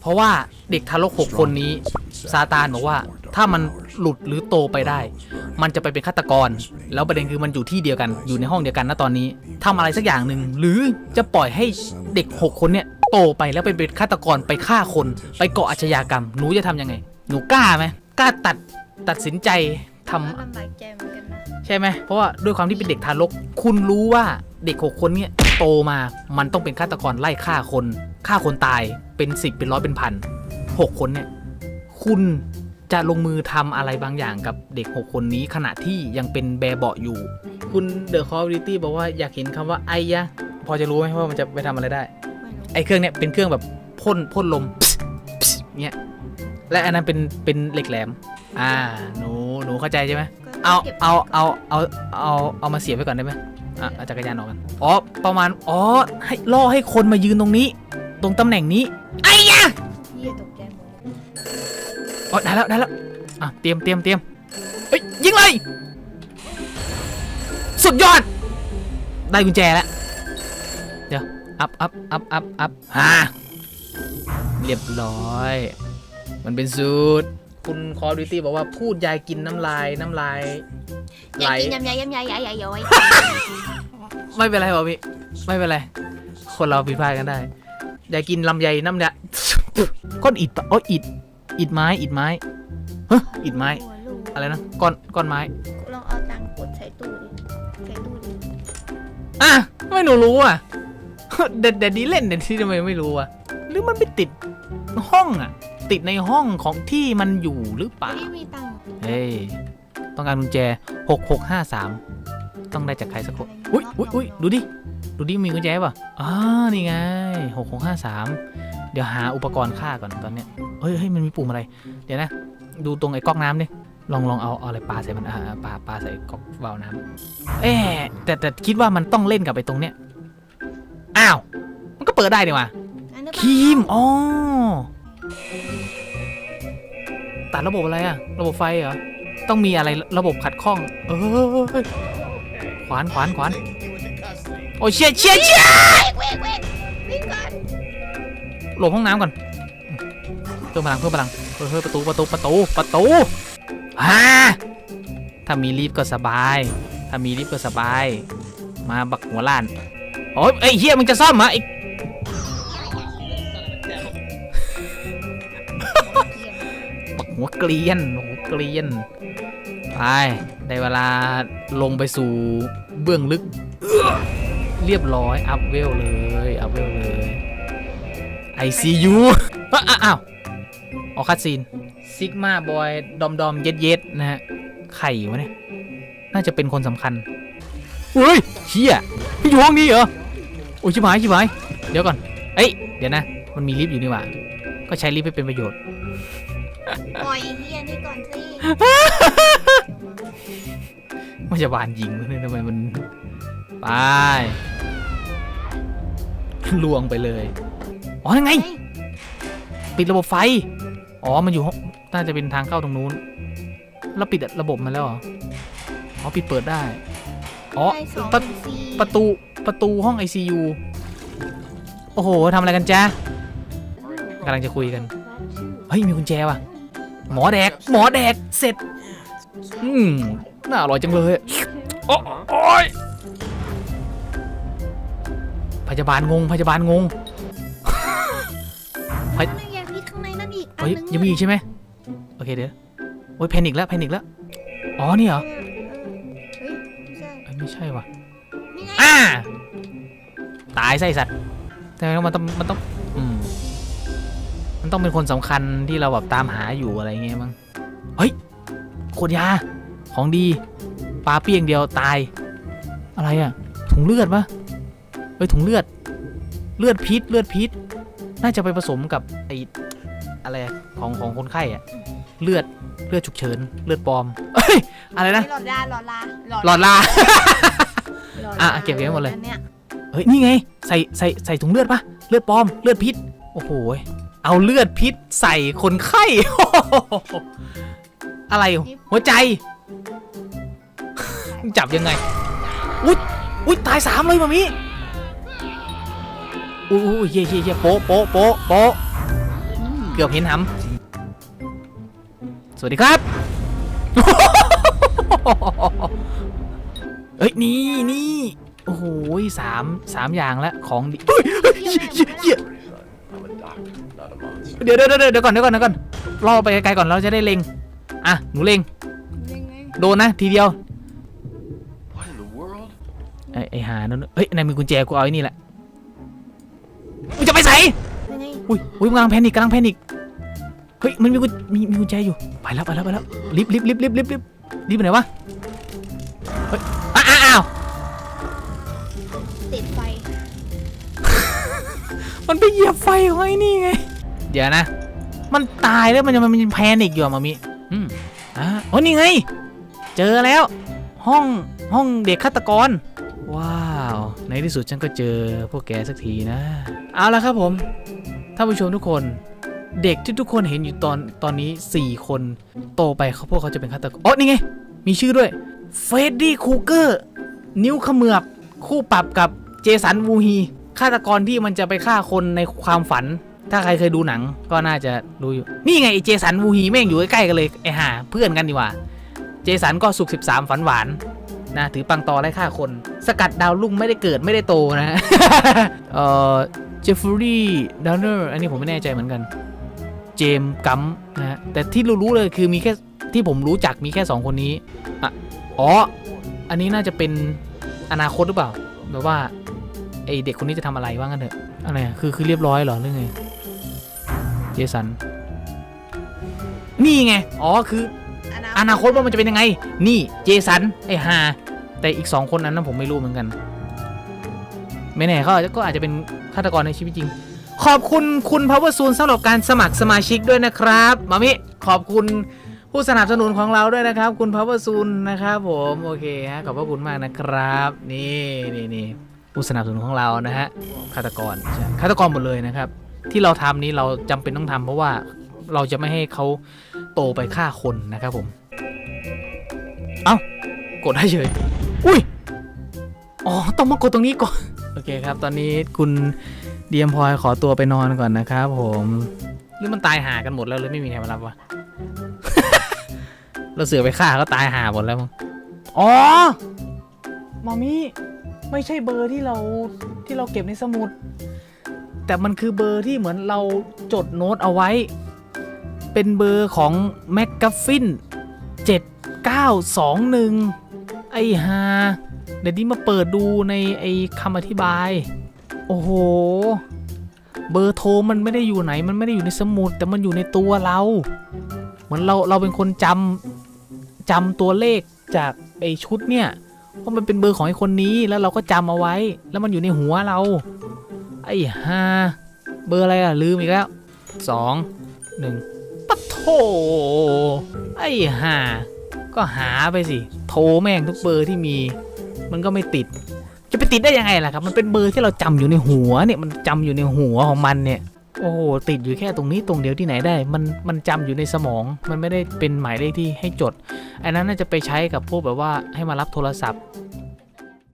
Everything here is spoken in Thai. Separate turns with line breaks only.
เพราะว่าเด็กทารกหกคนนี้ซาตานบอกว่าถ้ามันหลุดหรือโตไปได้ มันจะไปเป็นฆาตกร แล้วประเด็นคือมันอยู่ที่เดียวกันอยู่ในห้องเดียวกันนะตอนนี้ทำอะไรสักอย่างหนึ่งหรือจะปล่อยให้เด็กหกคนเนี่ยโตไปแล้วไปเป็นฆาตกรไปฆ่าคน ไปก่ออาชญากรรม หนูจะทำยังไง หนูกล้าไหมกล้าตัดตัดสินใจทำ
ใจเหมือนกันนะ
ใช่ไหมเพราะว่าด้วยความที่เป็นเด็กทารก คุณรู้ว่าเด็กหกคนเนี่ยโตมามันต้องเป็นฆาตกรไล่ฆ่าคนฆ่าคนตาย เป็นสิบเป็นร้อยเป็นพันหกคนเนี่ยคุณจะลงมือทำอะไรบางอย่างกับเด็กหกคนนี้ขณะที่ยังเป็นแบเบาะอยู่ คุณเดอะคอร์ริตี้บอกว่าอยากเห็นคำว่าไอ้ยะ พอจะรู้ไหมว่ามันจะไปทำอะไรได้
ไม่รู้
ไอ้เครื่องเนี่ยเป็นเครื่องแบบพ่นพ่นลมเนี่ยและอันนั้นเป็นเป็นเหล็กแหลม อ่าหนูหนูเข้าใจใช่ไหม
ก็
เอา
ก็บ
เอาเอาเอาเอาเอามาเสียบไว้ก่อนได้ไหมอะเอาจักรยานออกกันอ๋อประมาณอ๋อให้ล่อให้คนมายืนตรงนี้ ตรงตำแหน่งนี้ไอ้ยะ
เหี้ยตกใจหมดเลย
อ๋อได้แล้วได้แล้วอะเตรียมเตรียมเตรียมเฮ้ยยิงเลย สุดยอด ได้กุญแจแล้ว เดี๋ยว อัพอัพอัพอัพอัพฮ่าเรียบร้อย มันเป็นสูตร คุณคอร์ดิตี้บอกว่าพูดยายกินน้ำลายน้ำลาย
อยากกินยำยายยำยายยายยายย้อย
ไม่เป็นไรบอพี่ไม่เป็นไร คนเราผิดพลาดกันได้ อย่ากินลำไยน้ำเนี่ยก้อนอิดปะโอ้ยอิดอิดไม้อิดไม้เฮ้ยอิดไม้
หัวลูก
อะไรนะก้อนก้อนไม้
ลองเอาตังค์กดใส่ตู้ดิใส่ตู้ดิ
อะไม่หนูรู้อะ เด็ดเด็ดนี้เล่นเด็ดที่ทำไมไม่รู้อะ หรือมันไปติดห้องอะ ติดในห้องของที่มันอยู่หรือเปล่า
ไม่มีตังค์
เฮ้ย ต้องการกุญแจหกหกห้าสาม ต้องได้จากใครสักคนอุ้ยอุ้ยอุ้ยดูดิ ดูดิมีกุญแจป่ะอ่านี่ไงหกหกห้าสามเดี๋ยวหาอุปกรณ์ฆ่าก่อนตอนเนี้ยเฮ้ยเฮ้ยมันมีปุ่มอะไร เดี๋ยวนะ ดูตรงไอ้ก๊อกน้ำดิลองลองเอาเอาอะไรปลาใส่มันอ่าอ่าปาปาใส่ก๊อกวาล์วน้ำเอ๊แต่แต่คิดว่ามันต้องเล่นกับไอ้ตรงเนี้ยอ้าว มันก็เปิดได้ดีว่ะครีมอ๋อตัดระบบอะไรอะระบบไฟเหรอต้องมีอะไรระบบขัดข้อง เออ ขวานขวานขวานโอ้ยเชี่ยเชี่ยเชี่ย
เว้ยเว้ยวิ่งก่อน
หลบห้องน้ำก่อนเพิ่มพลังเพิ่มพลังเฮ้ยเฮ้ยประตูประตูประตูประตูอ่าถ้ามีลิฟก็สบาย ถ้ามีลิฟก็สบาย มาบักหัวล้านโอ้ยไอ้เฮียมึงจะซ่อมเหรอไอ้บักหัวเกลียนหัวเกลียน ไปได้เวลาลงไปสู่เบื้องลึกเอื้อเรียบร้อยอัพเวลเลยอัพเวลเลย ICU อ้าวอ้าวออกคัดซีนซิกมาบอยดอมดอมเย็ดเย็ดนะฮะไข่วะเนี่ย น่าจะเป็นคนสำคัญเฮ้ยเชี่ยพี่อยู่ห้องนี้เหรอโอ้ยชิบหายชิบหายเดี๋ยวก่อน เอ้ย เดี๋ยวนะ มันมีลิฟต์อยู่นี่หว่า ก็ใช้ลิฟต์ให้เป็นประโยชน์
ปล่อยเฮียนี่ก่อนสิ
ไม่จะบานยิงวะเนี่ยทำไมมันไปลวงไปเลย อ๋อยังไง ปิดระบบไฟ อ๋อ มันอยู่ห้องน่าจะเป็นทางเข้าตรงนู้นแล้วปิดระบบมันแล้วเหรอ อ๋อ ปิดเปิดได้ อ๋อ
ได้สอง
ประ
สี่
ประตู ประตูห้อง ICU โอ้โห ทำอะไรกันจ๊ะกำลังจะคุยกัน เฮ้ย มีกุญแจว่ะ หมอแดก หมอแดก เสร็จ อืมน่าอร่อยจังเลยโอ้โอ้ยพยาบาลงง พยาบาลงงเฮ้ย
ไม่อยากพี่ข้างในนั่นอีกอัน
เฮ้ย
นึง
ยังมีอีกใช่ไหมโอเคเดี๋ยวโอ้ยแพนิกแล้วแพนิกแล้ว อ๋อนี่เหรอ
เฮ้ยไม่ใช่
เอ้ยไม่ใช่ว่ะ
นี่ไง
อ่าตายไส้สัตว์แต่มันต้องมันต้องอืมมันต้องเป็นคนสำคัญที่เราแบบตามหาอยู่อะไรเงี้ยมั้งเฮ้ย ขวดยา ของดีปลาเปี้ยงเดียวตาย อะไรอะถุงเลือดปะเฮ้ยถุงเลือด เลือดพิษเลือดพิษ น่าจะไปผสมกับไออะไรของของคนไข้อะเลือดเลือดฉุกเฉินเลือดปลอมเอ้ยอะไรนะ
หลอดลาหลอดลา
หลอดลา
หลอด
อะ
ลา
เก็บไว้หมดเลย
อันนี่
เฮ้ยนี่ไงใส่ใส่ใส่ถุงเลือดปะเลือดปลอมเลือดพิษโอ้โหยเอาเลือดพิษใส่คนไข้ อะไร หัวใจ จับยังไง อุ๊ยอุ๊ยตายสามเลยมามีอุ้ยอุ้ยเย่เย่เย่โป๊ะโป๊ะโป๊ะโป๊ะเกือบเห็นหำสวัสดีครับเอ้ย นี่นี่โอ้โหสามสามอย่างแล้วของดีเฮ้ยเฮ้ยเหี้ยเหี้ย
I'm a doctor, not a monster.
เดี๋ยวเดี๋ยวเดี๋ยวเดี๋ยวก่อนเดี๋ยวก่อนเดี๋ยวก่อนรอไปไกลๆก่อนเราจะได้เล็ง อะหนูเล็ง
ยังไง
โดนนะทีเดียว
What in the world?
ไอ้ไอ้หานั่นเฮ้ยนายมีกุญแจกูเอาไอ้นี่แหละมึงจะไปใส่
ยังไง
อุ้ยอุ้ยมึงกำลังแพนิกกำลังแพนิกเฮ้ยมันมีกุญมีมีกุญแจอยู่ไปแล้วไปแล้วไปแล้วรีบรีบรีบรีบรีบรีบรีบไปไหนวะเฮ้ยอ้าวอ้าวอ้าว
ติดไฟ
มันไปเหยียบไฟของไอ้นี่ไงเดี๋ยวนะ มันตายแล้วมันยังมันยังแพนิกอยู่อะมามิ อืมอะโอ้นี่ไง เจอแล้ว ห้องห้องเด็กฆาตกร ว้าว ในที่สุดฉันก็เจอพวกแกสักทีนะ เอาละครับผมท่านผู้ชมทุกคนเด็กที่ทุกคนเห็นอยู่ตอนตอนนี้ 4 คนโตไปเขาพวกเขาจะเป็นฆาตกรอ๋อนี่ไง มีชื่อด้วยเฟรดดี้คูเกอร์นิ้วขมือบคู่ปรับกับเจสันวูฮีฆาตกรที่มันจะไปฆ่าคนในความฝัน ถ้าใครเคยดูหนังก็น่าจะรู้อยู่ นี่ไงไอเจสันวูฮีแม่งอยู่ใกล้ๆกันเลยไอห่าเพื่อนกันดีกว่า เจสันก็สุก13 ฝันหวานนะถือปังตอไล่ฆ่าคน สกัดดาวลุ่งไม่ได้เกิดไม่ได้โตนะ เอ่อเจฟฟรีย์ดาวเนอร์อันนี้ผมไม่แน่ใจเหมือนกัน เจมส์กัมนะฮะแต่ที่รู้ๆเลยคือมีแค่ที่ผมรู้จักมีแค่ 2 คนนี้อะอ๋อ อันนี้น่าจะเป็นอนาคตหรือเปล่าแบบว่าไอเด็กคนนี้จะทำอะไรว่างั้นเถอะอะไรคือคือเรียบร้อยเหรอเรื่องไง สัน นี่ไง อ๋อ คือ อนาคตว่ามันจะเป็นยังไง นี่เจสัน ไอฮา แต่อีกสองคนนั้นนะผมไม่รู้เหมือนกัน ไม่แน่เขาอาจจะก็อาจจะเป็นฆาตกรในชีวิตจริง ขอบคุณคุณพาวเวอร์ซูนสำหรับการสมัครสมาชิกด้วยนะครับ มามิ ขอบคุณผู้สนับสนุนของเราด้วยนะครับ คุณพาวเวอร์ซูนนะครับผม โอเคฮะ ขอบพระคุณมากนะครับ นี่นี่นี่ผู้สนับสนุนของเรานะฮะ ฆาตกรใช่ฆาตกรหมดเลยนะครับ ที่เราทำนี้เราจำเป็นต้องทำเพราะว่าเราจะไม่ให้เขาโตไปฆ่าคนนะครับผม เอ้ากดได้เฉยอุ้ยอ๋อต้องมากดตรงนี้ก่อนโอเคครับ ตอนนี้คุณเดียมพลอยขอตัวไปนอนก่อนนะครับผมหรือมันตายหากันหมดแล้วหรือไม่มีใครมารับวะเราเสือไปฆ่าก็ตายหาหมดแล้วมั้งอ๋อมามีไม่ใช่เบอร์ที่เราที่เราเก็บในสมุด แต่มันคือเบอร์ที่เหมือนเราจดโน้ตเอาไว้ เป็นเบอร์ของแม็กกัฟฟิน7921 ไอ้ฮาเดี๋ยวนี้มาเปิดดูในไอ้คำอธิบาย โอ้โห เบอร์โทรมันไม่ได้อยู่ไหน มันไม่ได้อยู่ในสมุด แต่มันอยู่ในตัวเรา เหมือนเราเราเป็นคนจำจำตัวเลขจากไอ้ชุดเนี่ย เพราะมันเป็นเบอร์ของไอ้คนนี้แล้วเราก็จำเอาไว้ แล้วมันอยู่ในหัวเรา ไอ้ฮาเบอร์อะไรอะลืมอีกแล้วสองหนึ่งปะโถไอ้ห่าก็หาไปสิ โทรแม่งทุกเบอร์ที่มี มันก็ไม่ติด จะไปติดได้ยังไงล่ะครับ มันเป็นเบอร์ที่เราจำอยู่ในหัวเนี่ย มันจำอยู่ในหัวของมันเนี่ย โอ้โห ติดอยู่แค่ตรงนี้ตรงเดียวที่ไหนได้ มันมันจำอยู่ในสมอง มันไม่ได้เป็นหมายเลขที่ให้จด อันนั้นน่าจะไปใช้กับพวกแบบว่าให้มารับโทรศัพท์